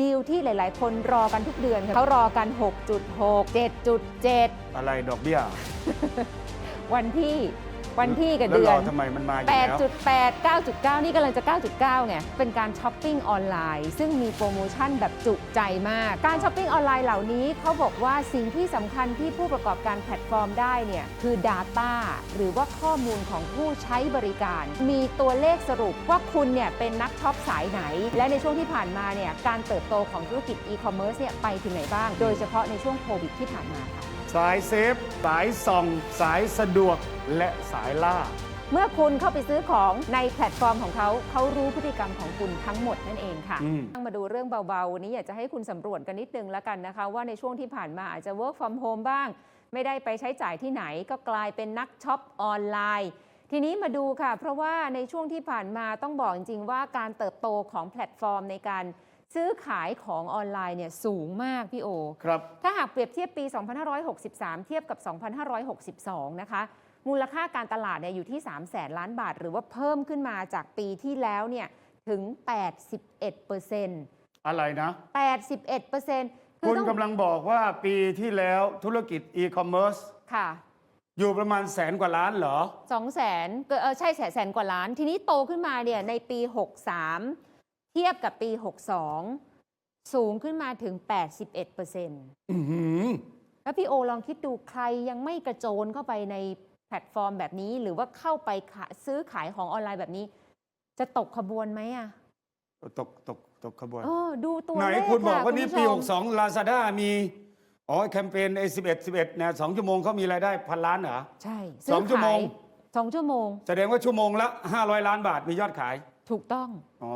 ดีลที่หลาย ๆ คนรอกันทุกเดือนค่ะเขารอกัน 6.6 7.7 อะไรดอกเบี้ย วันที่ วันที่กับแล้วเดือรอนทำไมมันมาอยู่แล้ว 8.8 9.9 นี่กำลังจะ 9.9ไงเป็นการช้อปปิ้งออนไลน์ ซึ่งมีโปรโมชั่นแบบจุใจมาก การช้อปปิ้งออนไลน์เหล่านี้เขาบอกว่าสิ่งที่สำคัญที่ผู้ประกอบการแพลตฟอร์มได้เนี่ยคือ Data หรือว่าข้อมูลของผู้ใช้บริการ มีตัวเลขสรุปว่าคุณเนี่ยเป็นนักช็อปสายไหน และในช่วงที่ผ่านมาเนี่ยการเติบโตของธุรกิจอีคอมเมิร์ซเนี่ยไปถึงไหนบ้าง โดยเฉพาะในช่วงโควิดที่ผ่านมาค่ะ สายเซฟ สายส่อง สายสะดวกและสายล่า เมื่อคุณเข้าไปซื้อของในแพลตฟอร์มของเขา เขารู้พฤติกรรมของคุณทั้งหมดนั่นเองค่ะอืม มาดูเรื่องเบาๆ วันนี้อยากจะให้คุณสำรวจกันนิดนึงแล้วกันนะคะ ว่าในช่วงที่ผ่านมาอาจจะ work from home บ้าง ไม่ได้ไปใช้จ่ายที่ไหนก็กลายเป็นนักช็อปออนไลน์ ทีนี้มาดูค่ะ เพราะว่าในช่วงที่ผ่านมาต้องบอกจริงๆว่าการเติบโตของแพลตฟอร์มในการ ซื้อขายของออนไลน์เนี่ยสูงมากพี่โอ ครับ ถ้าหากเปรียบเทียบปี 2563 เทียบกับ 2562 นะคะ มูลค่าการตลาดเนี่ยอยู่ที่3แสนล้านบาท หรือว่าเพิ่มขึ้นมาจากปีที่แล้วเนี่ยถึง 81เปอร์เซ็นต์อะไรนะ 81เปอร์เซ็นต์คุณต้องกำลังบอกว่าปีที่แล้วธุรกิจอีคอมเมิร์ซค่ะอยู่ประมาณแสนกว่าล้านเหรอ2แสนเออใช่แสนแสนกว่าล้าน ทีนี้โตขึ้นมาเนี่ยในปี 63 เทียบกับปี 62 สูงขึ้นมาถึง 81เปอร์เซ็นต์อื้อหือแล้วพี่โอลองคิดดูใครยังไม่กระโจนเข้าไปในแพลตฟอร์มแบบนี้ หรือว่าเข้าไปขาซื้อขายของออนไลน์แบบนี้ จะตกขบวนไหมอะตกตกตกขบวนเออดูตัวไหนเลขคุณบอกะว่านี่ณปีผู้ชม62 Lazada มีอ๋อแคมเปญไอ้11 11นะสองชั่วโมงเขามีรายได้พันล้านเหรอ ใช่สองชั่วโมงซื้อขายสองชั่วโมง แสดงว่าชั่วโมงละ500ล้านบาทมียอดขาย ถูกต้อง อ๋อ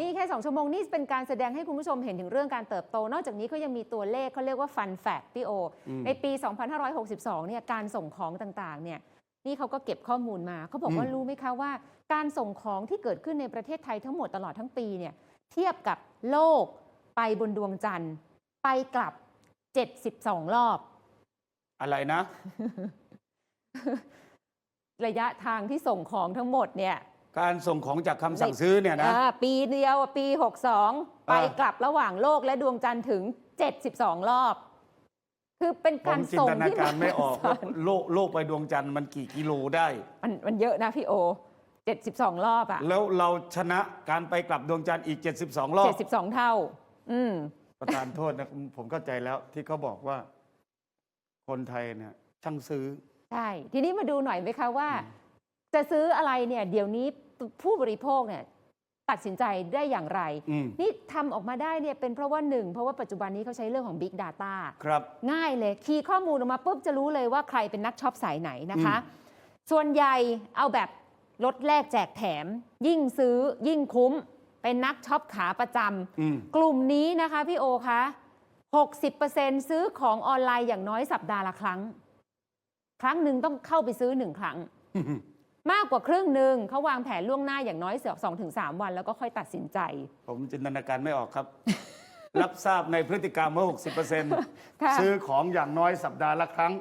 นี่แค่ 2 ชั่วโมงนี่เป็นการแสดงให้คุณผู้ชมเห็นถึงเรื่องการเติบโต นอกจากนี้ก็ยังมีตัวเลขเขาเรียกว่าฟันแฟกพี่โอ อืมในปี 2562 เนี่ยการส่งของต่างๆ เนี่ยนี่เขาก็เก็บข้อมูลมาเขาบอกว่าอืม รู้ไหมคะว่า การส่งของที่เกิดขึ้นในประเทศไทยทั้งหมดตลอดทั้งปีเนี่ยเทียบกับโลกไปบนดวงจันทร์ ไปกลับ 72 รอบ อะไรนะ ระยะทางที่ส่งของทั้งหมดเนี่ย การส่งของจากคำสั่งซื้อเนี่ยนะ อ่าปีเดียวอะปี 62 ไปอ่ากลับระหว่างโลกและดวงจันทร์ถึง 72 รอบ คือเป็นผการมจินส่งตนาที่การไม่ออกมหว่าศาลโลกโลกไปดวงจันทร์มันกี่กิโลได้ มันมันเยอะนะพี่โอ 72 รอบอะแล้วเราชนะการไปกลับดวงจันทร์อีก 72 รอบ 72 เท่า อืม ประธานโทษนะผมเข้าใจแล้วที่เขาบอกว่า คนไทยเนี่ยช่างซื้อ ใช่ ทีนี้มาดูหน่อยไหมคะว่า จะซื้ออะไรเนี่ย เดี๋ยวนี้ ผู้บริโภคเนี่ยตัดสินใจได้อย่างไรอืมนี่ทำออกมาได้เนี่ยเป็นเพราะว่าหนึ่ง เพราะว่าปัจจุบันนี้เขาใช้เรื่องของ Big Data ครับง่ายเลยคีย์ข้อมูลออกมาปุ๊บจะรู้เลยว่าใครเป็นนักช็อปสายไหนนะคะ ส่วนใหญ่เอาแบบลดแลกแจกแถม ยิ่งซื้อยิ่งคุ้ม เป็นนักช็อปขาประจอืมำกลุ่มนี้นะคะพี่โอคะ 60%ซื้อของออนไลน์อย่างน้อยสัปดาห์ละครั้ง ครั้งหนึ่งต้องเข้าไปซื้อหนึ่งครั้ง มากกว่าครึ่งหนึ่งเขาวางแผนล่วงหน้าอย่างน้อยเสือกสองถึงสามวัน แล้วก็ค่อยตัดสินใจ ผมจินตนาการไม่ออกครับ รับทราบในพฤติกรรมว่าค่ะ60%ซื้อของอย่างน้อยสัปดาห์ละครั้ง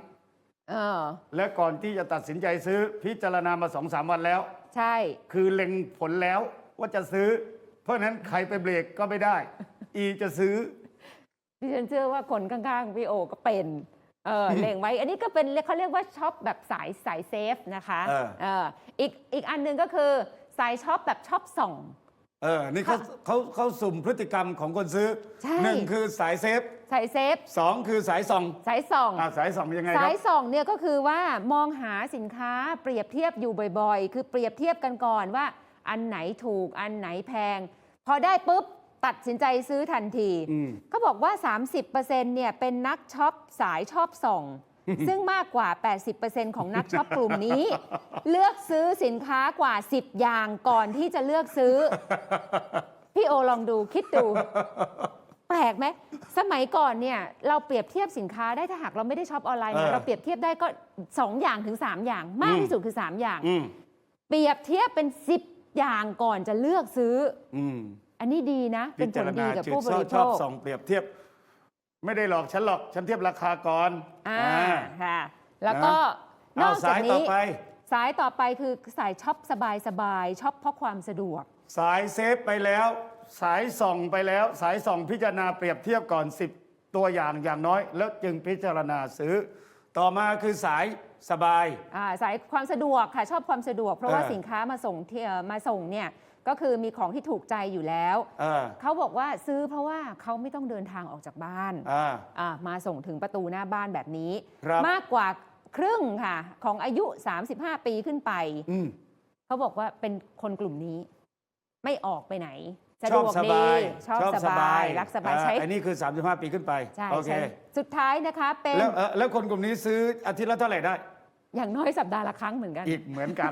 เออและก่อนที่จะตัดสินใจซื้อพิจารณามาสองสามวันแล้ว ใช่ คือเล็งผลแล้วว่าจะซื้อ เพราะฉะนั้นใครไปเบรกก็ไม่ได้ อีจะซื้อดิฉันเชื่อว่าคนข้างๆพี่โอก็เป็น เออเล็งไว้ อันนี้ก็เป็นเขาเรียกว่าช็อปแบบสายสายเซฟนะคะเออ เอออีกอีกอันหนึ่งก็คือสายช็อปแบบช็อปส่อง เออ นี่เขาเขาเขาสุ่มพฤติกรรมของคนซื้อใช่ หนึ่งคือสายเซฟสายเซฟสองคือสายส่องสายส่อง อ่าสายส่องยังไงคสารับยส่องเนี่ยก็คือว่ามองหาสินค้าเปรียบเทียบอยู่บ่อยๆ คือเปรียบเทียบกันก่อนว่า อันไหนถูกอันไหนแพง พอได้ปุ๊บ ตัดสินใจซื้อทันทีอืมเขาบอกว่า 30%เนี่ยเป็นนักช็อปสายชอบส่อง ซึ่งมากกว่า 80%ของนักช็อปกลุ่มนี้ เลือกซื้อสินค้ากว่า 10 อย่างก่อนที่จะเลือกซื้อ พี่โอลองดูคิดดู แปลกไหม สมัยก่อนเนี่ยเราเปรียบเทียบสินค้าได้ถ้าหากเราไม่ได้ช็อปออนไลน์นะเออ เราเปรียบเทียบได้ก็ 2 อย่างถึง 3 อย่าง มากอืมที่สุดคือ 3 อย่าง อืมเปรียบเทียบเป็น 10 อย่างก่อนจะเลือกซื้อ อืม อันนี้ดีนะ เป็พินผจารลดีณากับจุดผู้บชอบริชโภอบคส่องเปรียบเทียบ ไม่ได้หลอกฉันหรอกฉันเทียบราคาก่อนอ่าอ่าค่ะแล้วก็นเอาอกจาสากยต่อนี้ไปสายต่อไปคือสายช็อปสบายสบายๆช็อปเพราะความสะดวก สายเซฟไปแล้ว สายส่องไปแล้ว สายส่องพิจารณาเปรียบเทียบก่อน 10 ตัวอย่างอย่างน้อย แล้วจึงพิจารณาซื้อ ต่อมาคือสายสบายอ่าสายความสะดวกค่ะชอบความสะดวก เพราะว่าเออสินค้ามาส่งที่เอ่อมาส่งเนี่ย ก็คือมีของที่ถูกใจอยู่แล้วเออเขาบอกว่าซื้อเพราะว่าเขาไม่ต้องเดินทางออกจากบ้านอ่า อ่ามาส่งถึงประตูหน้าบ้านแบบนี้ ครับ มากกว่าครึ่งค่ะ ของอายุ 35 ปีขึ้นไป อืม เขาบอกว่าเป็นคนกลุ่มนี้ ไม่ออกไปไหนสะชดอบวกสดีบายชอบสบาย รักสบายอ่ใช้อันนี้คือ 35 ปีขึ้นไปใช่โอเค ใช่สุดท้ายนะคะเป็นแล้วเอ่อแล้วคนกลุ่มนี้ซื้ออาทิตย์ละเท่าไหร่ได้ อย่างน้อยสัปดาห์ละครั้งเหมือนกัน อีกเหมือนกัน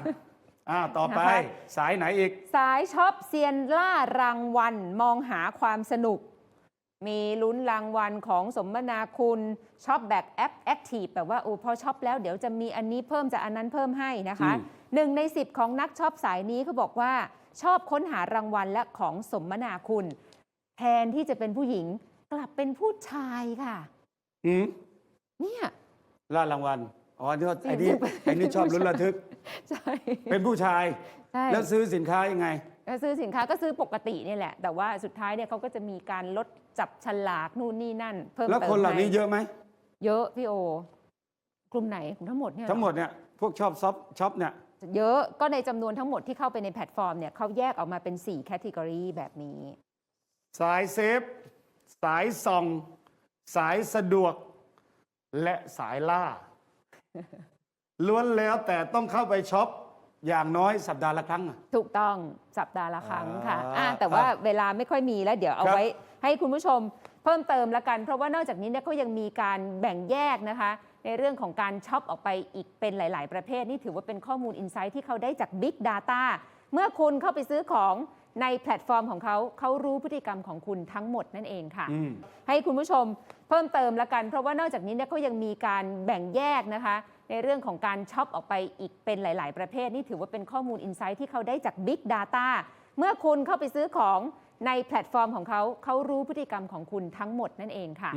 อ่าต่อไปนะคะ สายไหนอีก สายช็อปเซียนล่ารางวัลมองหาความสนุก มีลุ้นรางวัลของสมนาคุณช็อปแบบแอปแอคทีฟแบบว่าโอ้พอช็อปแล้วเดี๋ยวจะมีอันนี้เพิ่มจะอันนั้นเพิ่มให้นะคะอืม หนึ่งในสิบของนักช็อปสายนี้เขาบอกว่า ชอบค้นหารางวัลและของสมนาคุณ แทนที่จะเป็นผู้หญิงกลับเป็นผู้ชายค่ะอืมเนี่ย ล่ารางวัลอ๋อนี่ว่าไอ้นี่เป็นไอ้นี่ชอบลุ้นระทึก ใช่ เป็นผู้ชาย ใช่ แล้วซื้อสินค้ายังไง ก็ซื้อสินค้าก็ซื้อปกตินี่แหละ แต่ว่าสุดท้ายเนี่ยเขาก็จะมีการลดจับฉลากนู่นนี่นั่น เพิ่มแล้วเติมคนเหล่านี้ให้เยอะไหม เยอะพี่โอกลุ่มไหนกลุ่มทั้งหมดเนี่ยเรอทั้งหมดเนี่ยพวกชอบช็อปช็อปเนี่ย เยอะก็ในจำนวนทั้งหมดที่เข้าไปในแพลตฟอร์มเนี่ยเขาแยกออกมาเป็น4แคตตากรีแบบนี้ สายเซฟ สายส่อง สายสะดวก และสายล่า ล้วนแล้วแต่ต้องเข้าไปช็อปอย่างน้อยสัปดาห์ละครั้งอะ ถูกต้องสัปดาห์ละครั้งค่ะอ่าอะแต่ว่าครับเวลาไม่ค่อยมีแล้วเดี๋ยวเอาครับไว้ ให้คุณผู้ชมเพิ่มเติมละกัน เพราะว่านอกจากนี้เนี่ยเขายังมีการแบ่งแยกนะคะ ในเรื่องของการช็อปออกไปอีกเป็นหลาย ๆ ประเภท นี่ถือว่าเป็นข้อมูลอินไซต์ที่เขาได้จาก Big Data เมื่อคุณเข้าไปซื้อของในแพลตฟอร์มของเขาเขารู้พฤติกรรมของคุณทั้งหมดนั่นเองค่ะ อืม ให้คุณผู้ชมเพิ่มเติมละกัน เพราะว่านอกจากนี้เนี่ยก็ยังมีการแบ่งแยกนะคะ ในเรื่องของการช็อปออกไปอีกเป็นหลาย ๆ ประเภท นี่ถือว่าเป็นข้อมูลอินไซต์ที่เขาได้จาก Big Data เมื่อคุณเข้าไปซื้อของในแพลตฟอร์มของเขาเขารู้พฤติกรรมของคุณทั้งหมดนั่นเองค่ะ